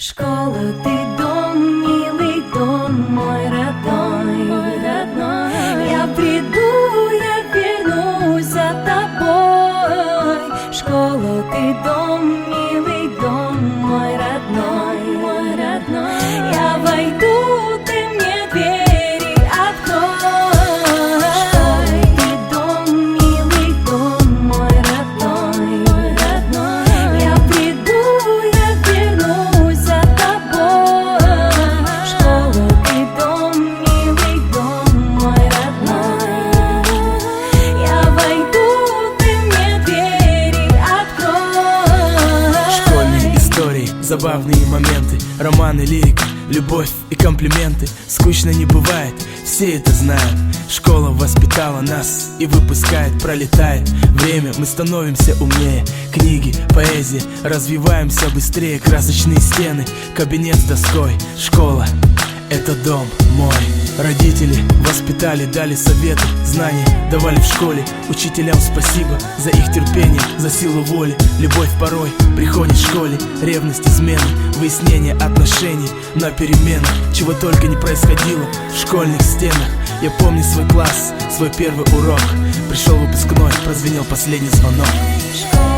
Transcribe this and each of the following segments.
Школа, ты забавные моменты. Романы, лирика, любовь и комплименты. Скучно не бывает, все это знают. Школа воспитала нас и выпускает, пролетает. Время, мы становимся умнее. Книги, поэзия, развиваемся быстрее. Красочные стены, кабинет с доской, школа. Это дом мой. Родители воспитали, дали советы, знания Давали в школе. Учителям спасибо За их терпение, за силу воли. Любовь порой приходит в школе. Ревность, измены, выяснение отношений На перемены чего только не происходило В школьных стенах. Я помню свой класс, свой первый урок. Пришел выпускной, прозвенел последний звонок. Школа.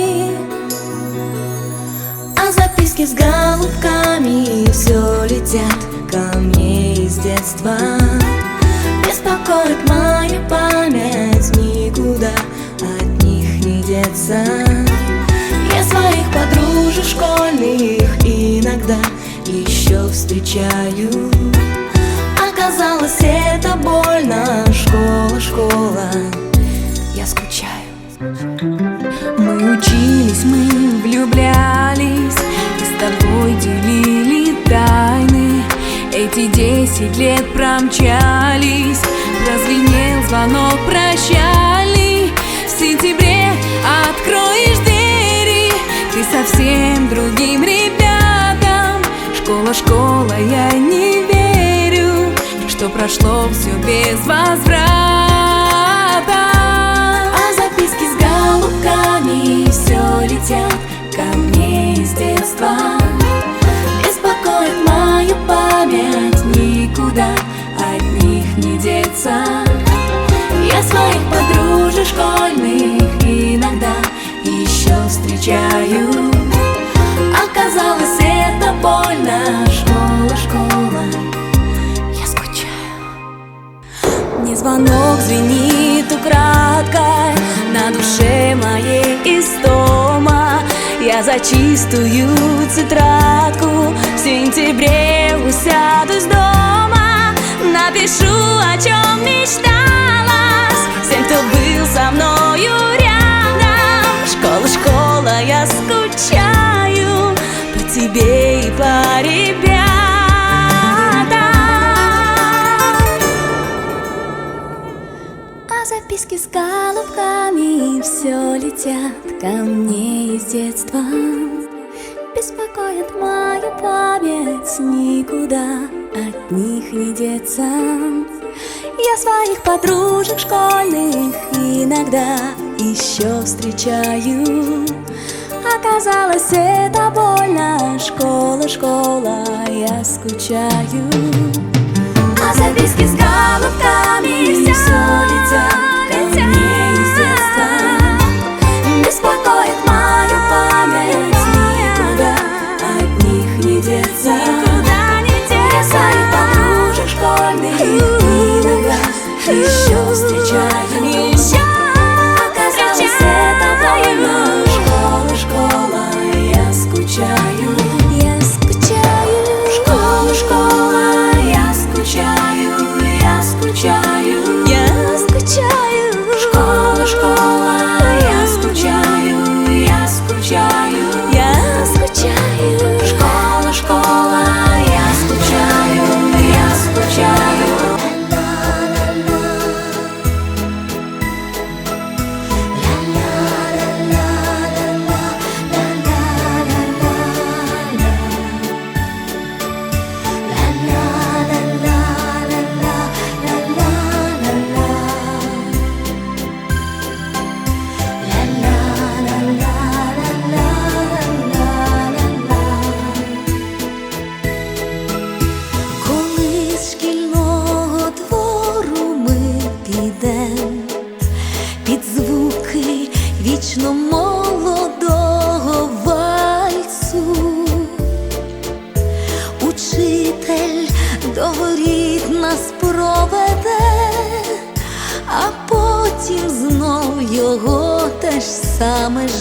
записки с голубками все летят ко мне из детства. Беспокоит моя память, никуда от них не деться. Я своих подружек школьных иногда еще встречаю. Оказалось, это больно, школа, школа. Я скучаю. Мы учились, мы влюблялись. И тобой делили тайны. Эти десять лет промчались. Прозвенел звонок прощальный В сентябре откроешь двери. Ты совсем другим ребятам. Школа, школа, я не верю Что прошло все без возврата. А записки с голубками все летят ко мне из детства за чистую тетрадку. В сентябре усядусь дома Напишу, о чем мечталась. Всем, кто был со мною рядом Школа, школа, я скучаю По тебе и по ребятам. А записки с голубками все летят ко мне из детства. Беспокоит мою память, никуда от них не деться. Я своих подружек школьных иногда еще встречаю. Оказалось, это больно, школа, школа, я скучаю. А записки с голубками все летят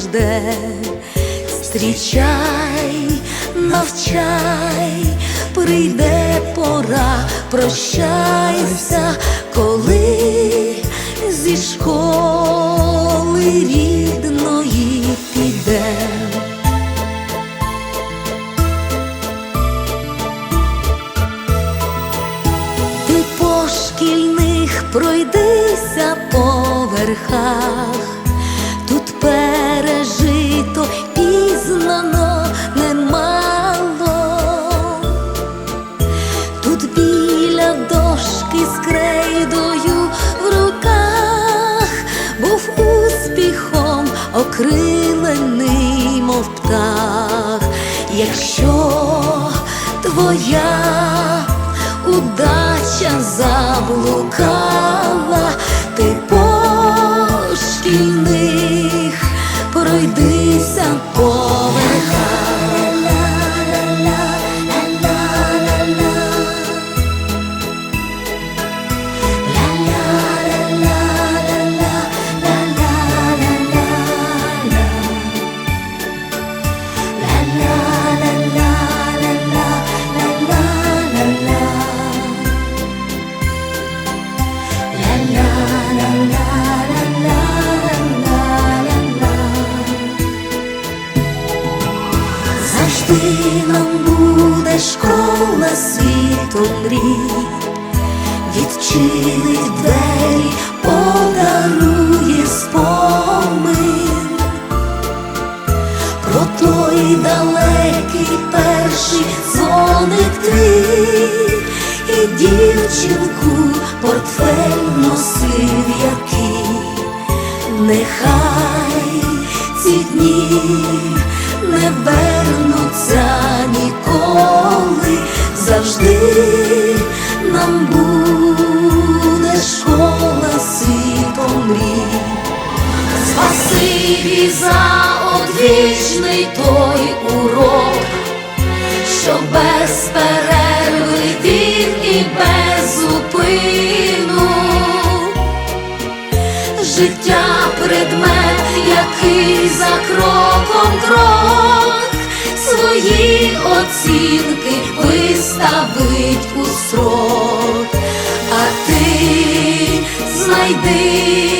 жде. Зустрічай, навчай, прийде пора, прощайся, коли зі школи рідної піде. Ти по шкільних пройдися по верхах, окрилений, мов птах, якщо твоя удача заблукала, ти по шкільних пройдися по далекий перший дзвоник ти. І дівчинку портфель носив який, нехай ці дні не вернуться ніколи, завжди Спасибі за одвічний той урок, що без перерви він і без зупину. Життя предмет, який за кроком крок свої оцінки виставить у строк, а ти знайди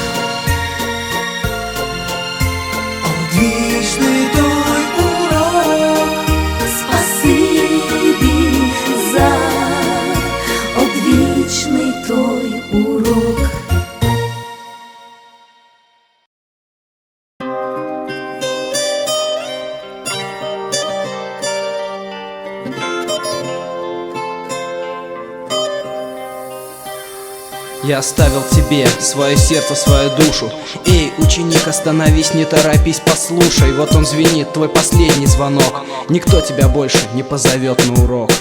Я оставил тебе свое сердце, свою душу. Эй, ученик, остановись, не торопись, послушай. Вот он звенит, твой последний звонок. Никто тебя больше не позовет на урок.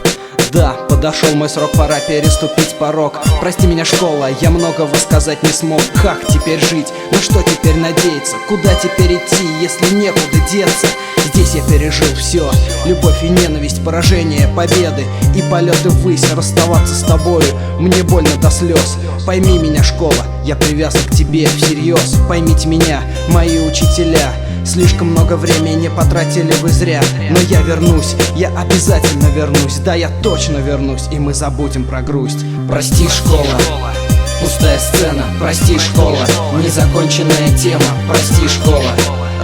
Да, подошел мой срок, пора переступить порог. Прости меня, школа, я многого сказать не смог. Как теперь жить, на что теперь надеяться? Куда теперь идти, если некуда деться Здесь я пережил все Любовь и ненависть, поражение, победы И полеты ввысь, расставаться с тобою Мне больно до слез Пойми меня, школа, я привязан к тебе всерьез Поймите меня, мои учителя Слишком много времени потратили вы зря. Но я вернусь, я обязательно вернусь Да, я точно вернусь, и мы забудем про грусть. Прости, школа, Пустая сцена, прости, школа Незаконченная тема, прости, школа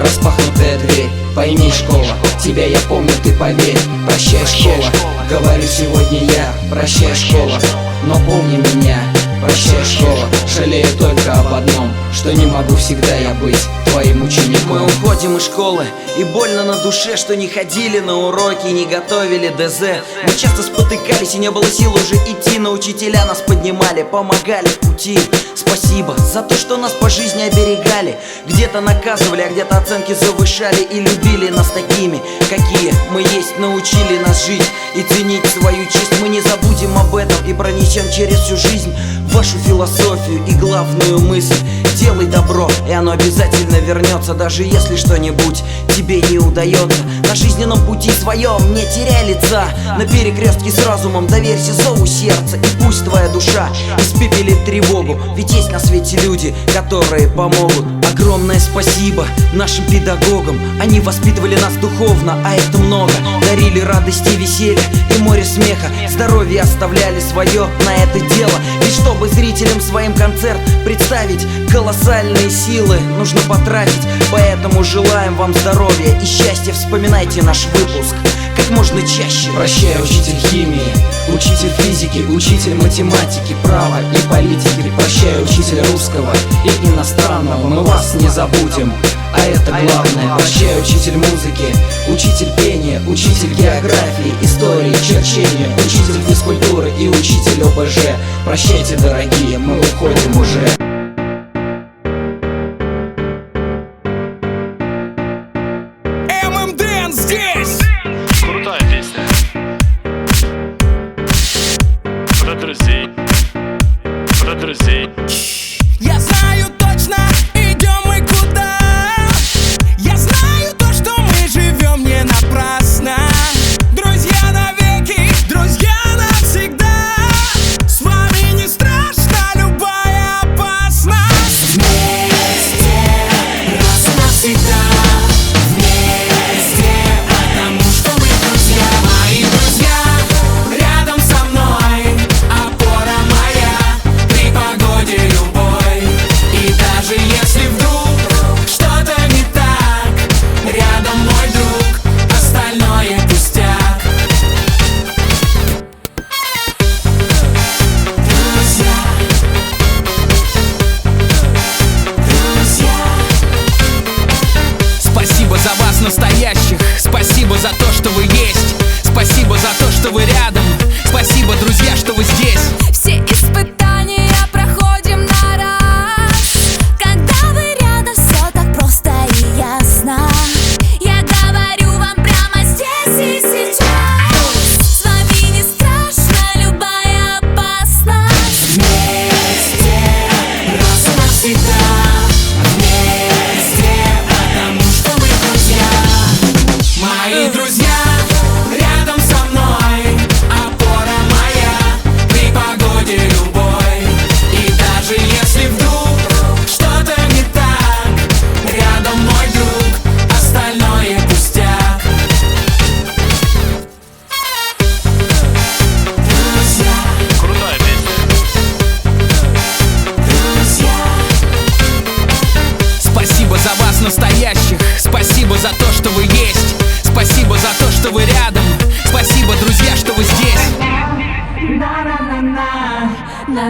Распахнутая дверь, пойми, школа Тебя я помню, ты поверь. Прощай, школа, говорю сегодня я. Прощай, школа, но помни меня. Прощай, школа, жалею только об одном Что не могу всегда я быть твоим учеником. Мы уходим из школы И больно на душе, что не ходили на уроки Не готовили ДЗ. Мы часто спотыкались и не было сил уже идти. Но учителя нас поднимали, помогали в пути Спасибо за то, что нас по жизни оберегали. Где-то наказывали, а где-то оценки завышали И любили нас такими, какие мы есть. Научили нас жить и ценить свою честь. Мы не забудем об этом и пронесем через всю жизнь Вашу философию и главную мысль. Делай добро, и оно обязательно вернется Даже если что-нибудь тебе не удается. На жизненном пути своем не теряй лица На перекрестке с разумом доверься зову сердца И пусть твоя душа испепелит тревогу. Ведь есть на свете люди, которые помогут. Огромное спасибо нашим педагогам. Они воспитывали нас духовно, а это много. Дарили радости веселье и море смеха. Здоровье оставляли свое на это дело. Ведь чтобы зрителям своим концерт представить Колоссальные силы нужно потратить. Поэтому желаем вам здоровья и счастья. Вспоминайте наш выпуск как можно чаще. Прощай, учитель химии, учитель физики, учитель математики, права и политики. Прощай, учитель русского и иностранного, мы вас не забудем. А это а главное. Прощай, учитель музыки, учитель пения, учитель географии, истории, черчения Учитель физкультуры и учитель ОБЖ Прощайте, дорогие, мы уходим уже.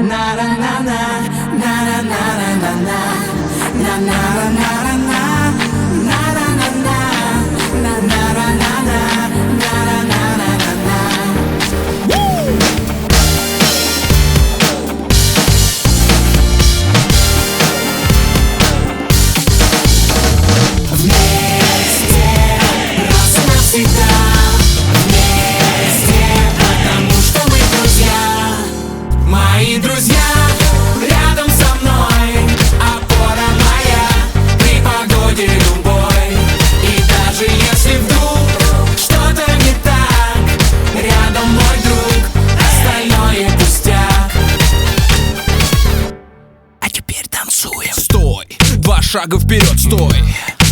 na na na na шага вперед, стой.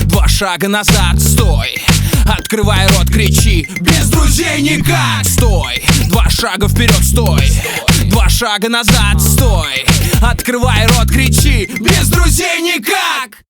Два шага назад, стой. Открывай рот, кричи Без друзей никак, стой. Два шага вперед, стой. Два шага назад, стой. Открывай рот, кричи Без друзей никак!